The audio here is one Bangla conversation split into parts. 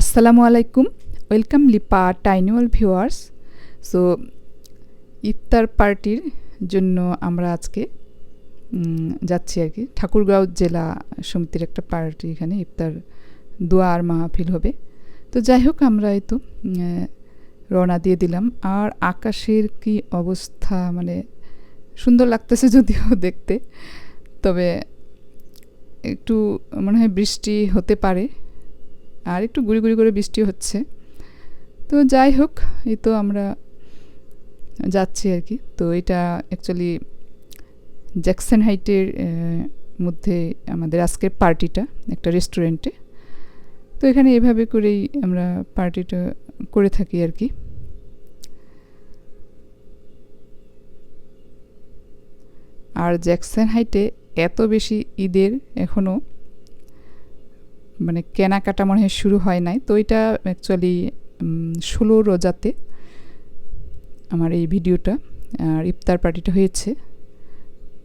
আসসালামু আলাইকুম। ওয়েলকাম লিপা টাইনুয়াল ভিউয়ার্স। সো, ইফতার পার্টির জন্য আমরা আজকে যাচ্ছি আর কি। ঠাকুরগাঁও জেলা সমিতির একটা পার্টি এখানে, ইফতার দোয়া আর মাহফিল হবে। তো যাই হোক, আমরা এই তো রওনা দিয়ে দিলাম। আর আকাশের কি অবস্থা মানে সুন্দর লাগতেছে যদিও দেখতে, তবে একটু মনে হয় বৃষ্টি হতে পারে। আর একটু গুড়ি গুড়ি করে বৃষ্টি হচ্ছে। তো যাই হোক, এই তো আমরা যাচ্ছি আর কি। তো এটা অ্যাকচুয়ালি জ্যাকসন হাইটের মধ্যে আমাদের আজকের পার্টিটা একটা রেস্টুরেন্টে তো এখানে এভাবে করেই আমরা পার্টিটা করে থাকি আর কি। আর জ্যাকসন হাইটে এত বেশি ঈদের এখনও মানে কেনাকাটা মনে হয় শুরু হয় নাই। তো এটা অ্যাকচুয়ালি ষোলো রোজাতে আমার এই ভিডিওটা আর ইফতার পার্টিটা হয়েছে।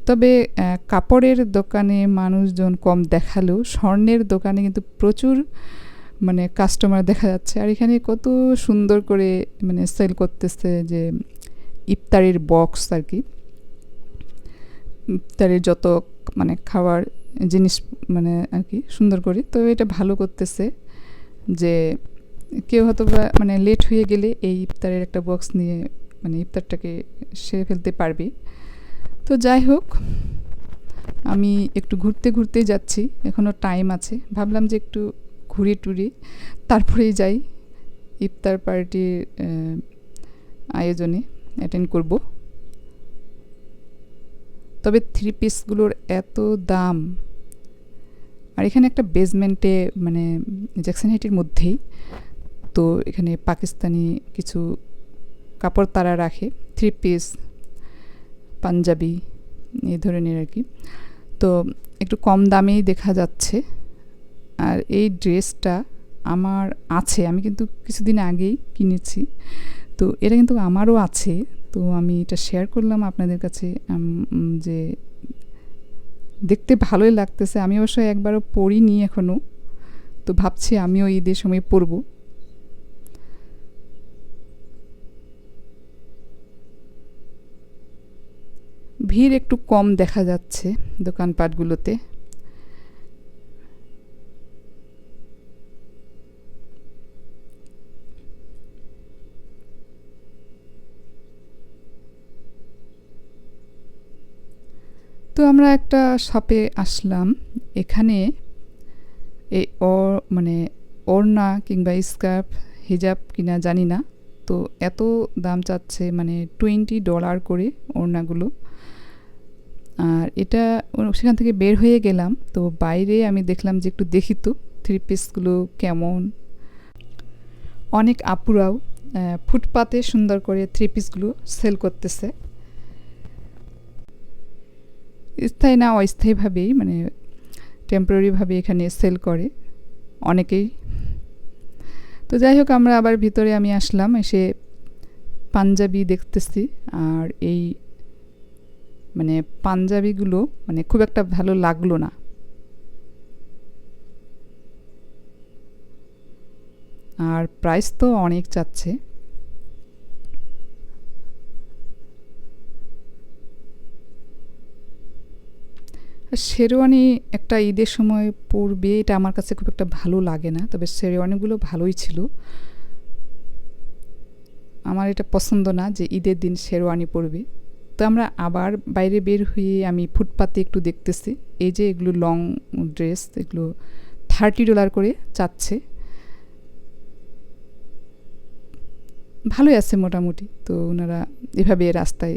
তবে কাপড়ের দোকানে মানুষজন কম দেখালেও স্বর্ণের দোকানে কিন্তু প্রচুর মানে কাস্টমার দেখা যাচ্ছে। আর এখানে কত সুন্দর করে মানে সেল করতেছে যে ইফতারের বক্স আর কি। ইফতারের যত মানে খাবার জিনিস মানে আর কি সুন্দর করে। তো এটা ভালো করতেছে যে কেউ হয়তো বা মানে লেট হয়ে গেলে এই ইফতারের একটা বক্স নিয়ে মানে ইফতারটাকে সেরে ফেলতে পারবে। তো যাই হোক, আমি একটু ঘুরতে ঘুরতেই যাচ্ছি এখনও টাইম আছে। ভাবলাম যে একটু ঘুরে টুরে তারপরেই যাই। ইফতার পার্টির আয়োজনে অ্যাটেন্ড করব। তবে থ্রি পিসগুলোর এত দাম। আর এখানে একটা বেসমেন্টে মানে জ্যাকসন হাইটের মধ্যেই তো এখানে পাকিস্তানি কিছু কাপড় তারা রাখে থ্রি পিস পাঞ্জাবি, এই ধরনের আর কি। তো একটু কম দামেই দেখা যাচ্ছে। আর এই ড্রেসটা আমার আছে, আমি কিন্তু কিছুদিন আগেই কিনেছি। তো এটা কিন্তু আমারও আছে। তো আমি এটা শেয়ার করলাম আপনাদের কাছে যে দেখতে ভালোই লাগতেছে। আমি অবশ্য একবারও পড়িনি এখনও তো ভাবছি আমিও ঈদের সময় পরবো ভিড় একটু কম দেখা যাচ্ছে দোকানপাটগুলোতে। তো আমরা একটা শপে আসলাম। এখানে এই ও মানে ওড়না কিংবা স্কার্ফ, হিজাব কিনা জানি না। তো এত দাম চাচ্ছে মানে টোয়েন্টি ডলার করে ওড়নাগুলো। আর এটা সেখান থেকে বের হয়ে গেলাম। তো বাইরে আমি দেখলাম যে একটু দেখি তো থ্রি পিসগুলো কেমন। অনেক আপুরাও ফুটপাতে সুন্দর করে থ্রি পিসগুলো সেল করতেছে। স্থায়ী না অস্থায়ীভাবেই মানে টেম্পোরারিভাবে এখানে সেল করে অনেকেই। তো যাই হোক, আমরা আবার ভিতরে আমি আসলাম, এসে পাঞ্জাবি দেখতেছি। আর এই মানে পাঞ্জাবিগুলো মানে খুব একটা ভালো লাগল না। আর প্রাইস তো অনেক চাচ্ছে আর শেরওয়ানি একটা ঈদের সময় পরবে এটা আমার কাছে খুব একটা ভালো লাগে না, তবে শেরওয়ানিগুলো ভালোই ছিল। আমার এটা পছন্দ না যে ঈদের দিন শেরওয়ানি পরবে তো আমরা আবার বাইরে বের হয়ে আমি ফুটপাতে একটু দেখতেছি, এই যে এগুলো লং ড্রেস, এগুলো থার্টি ডলার করে চাচ্ছে। ভালোই আছে মোটামুটি, তো ওনারা এভাবে রাস্তায়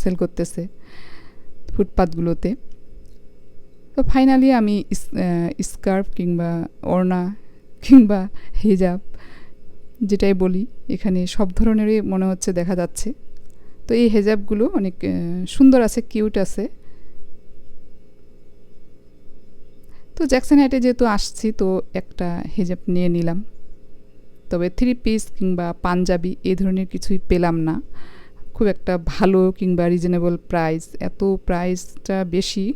সেল করতেছে ফুটপাতগুলোতে। তো ফাইনালি আমি স্কার্ফ কিংবা ওড়না কিংবা হিজাব যেটাই বলি, এখানে সব ধরনেরই মনে হচ্ছে দেখা যাচ্ছে। তো এই হেজাবগুলো অনেক সুন্দর আছে কিউট আছে। তো জ্যাকসন হাইটে যেহেতু আসছি, তো একটা হেজাব নিয়ে নিলাম। তবে থ্রি পিস কিংবা পাঞ্জাবি এই ধরনের কিছুই পেলাম না। খুব একটা ভালো কিংবা রিজনেবল প্রাইস এত প্রাইসটা বেশি।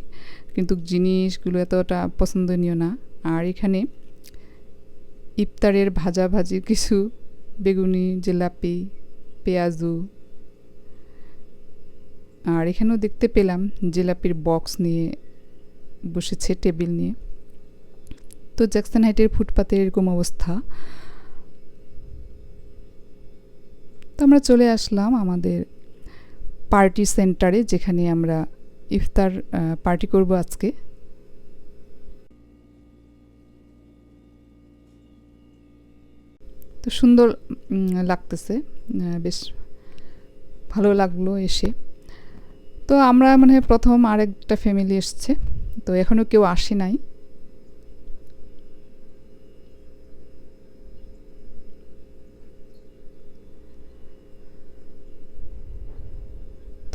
কিন্তু জিনিসগুলো এতটা পছন্দনীয় না। আর এখানে ইফতারের ভাজাভাজি কিছু বেগুনি, জিলাপি, পেঁয়াজু। আর এখানেও দেখতে পেলাম জিলাপির বক্স নিয়ে বসেছে, টেবিল নিয়ে। তো জ্যাকসন হাইটের ফুটপাতে এরকম অবস্থা। তো আমরা চলে আসলাম আমাদের পার্টি সেন্টারে, যেখানে আমরা ইফতার পার্টি করব আজকে। তো সুন্দর লাগতেছে বেশ ভালো লাগল এসে। তো আমরা মানে প্রথম আরেকটা ফ্যামিলি এসছে। তো এখনও কেউ আসে নাই।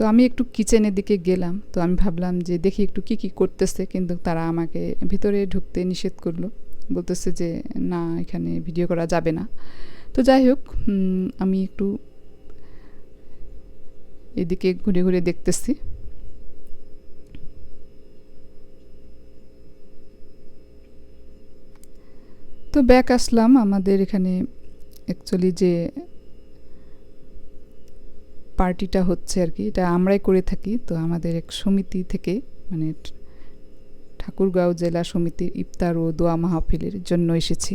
তো আমি একটু কিচেনের দিকে গেলাম। তো আমি ভাবলাম যে দেখি একটু কি কি করতেছে, কিন্তু তারা আমাকে ভিতরে ঢুকতে নিষেধ করল। বলতেছে যে, না, এখানে ভিডিও করা যাবে না। তো যাই হোক আমি একটু এদিকে ঘুরে ঘুরে দেখতেছি। তো ব্যাক আসলাম আমাদের এখানে অ্যাকচুয়ালি যে পার্টিটা হচ্ছে আর কি, এটা আমরাই করে থাকি। তো আমাদের এক সমিতি থেকে মানে ঠাকুরগাঁও জেলা সমিতির ইফতার ও দোয়া মাহফিলের জন্য এসেছি।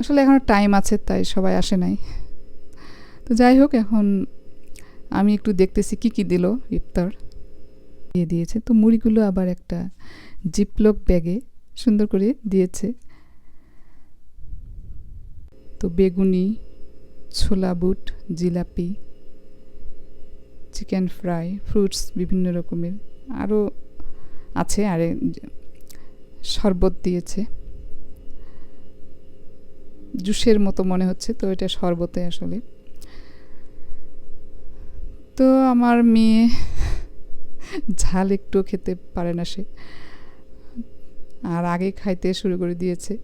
আসলে এখন টাইম আছে, তাই সবাই আসে নাই। তো যাই হোক, এখন আমি একটু দেখতেছি কি কি দিল ইফতার। দিয়ে দিয়েছে। তো মুড়িগুলো আবার একটা জিপলক ব্যাগে সুন্দর করে দিয়েছে। তো বেগুনি, ছোলা বুট, জিলাপি, চিকেন ফ্রাই, ফ্রুটস বিভিন্ন রকমের আরও আছে, আরে শরবত দিয়েছে। জুসের মতো মনে হচ্ছে, তো এটা শরবতে আসলে। তো আমার মেয়ে ঝাল একটু খেতে পারে না সে। আর আগে খাইতে শুরু করে দিয়েছে।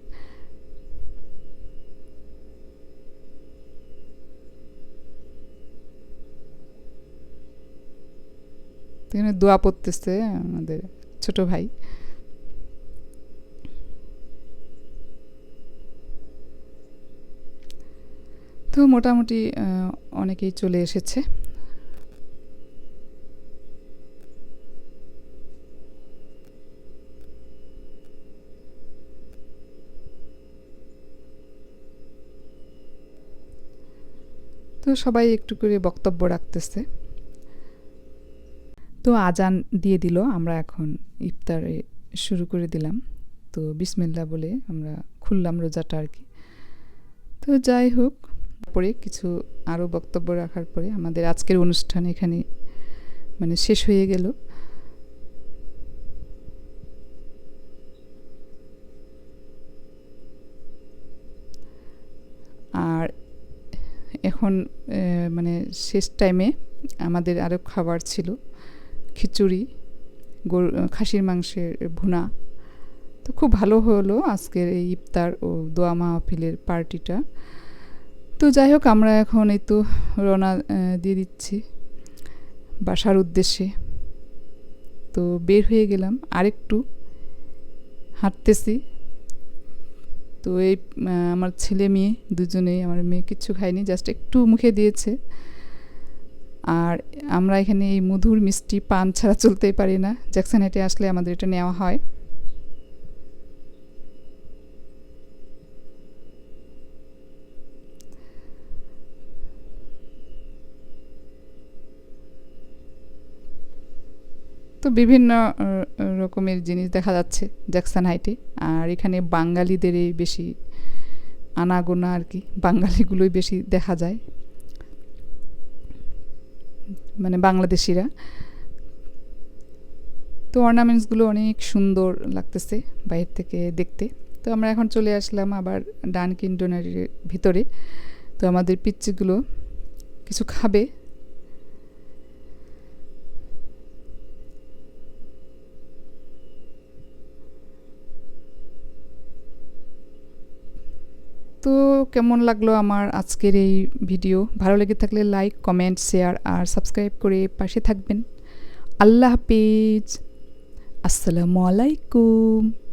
দোয়া পড়তেছে আমাদের ছোট ভাই। তো মোটামুটি অনেকেই চলে এসেছে। তো সবাই একটু করে বক্তব্য রাখতেছে। তো আজান দিয়ে দিল, আমরা এখন ইফতারে শুরু করে দিলাম। তো বিসমিল্লা বলে আমরা খুললাম রোজাটা আর কি। তো যাই হোক, পরে কিছু আরও বক্তব্য রাখার পরে আমাদের আজকের অনুষ্ঠান এখানে মানে শেষ হয়ে গেল আর এখন মানে শেষ টাইমে আমাদের আরও খাবার ছিল। খিচুড়ি, গরু খাসির মাংসের ভুনা। তো খুব ভালো হলো আজকের এই ইফতার ও দোয়া মাহফিলের পার্টিটা। তো যাই হোক, আমরা এখন এই তো রওনা দিয়ে দিচ্ছি বাসার উদ্দেশ্যে। তো বের হয়ে গেলাম। আরেকটু হাঁটতেছি। তো এই আমার ছেলে মেয়ে দুজনেই, আমার মেয়ে কিচ্ছু খায়নি জাস্ট একটু মুখে দিয়েছে। আর আমরা এখানে এই মধুর মিষ্টি পান ছাড়া চলতেই পারি না। জ্যাকসন হেঁটে আসলে আমাদের এটা নেওয়া হয়। তো বিভিন্ন রকমের জিনিস দেখা যাচ্ছে জ্যাকসন হাইটে। আর এখানে বাঙালিদেরই বেশি আনাগোনা আর কি, বাঙালিগুলোই বেশি দেখা যায়। মানে বাংলাদেশিরা। তো অর্নামেন্টসগুলো অনেক সুন্দর লাগতেছে বাইরে থেকে দেখতে। তো আমরা এখন চলে আসলাম আবার ডানকিন ডোনারির ভিতরে। তো আমাদের পিচ্চিগুলো কিছু খাবে। তো কেমন লাগল আমার আজকের এই ভিডিও? ভালো লেগে থাকলে লাইক কমেন্ট শেয়ার আর সাবস্ক্রাইব করে পাশে থাকবেন। আল্লাহ হাফিজ। আসসালামু আলাইকুম।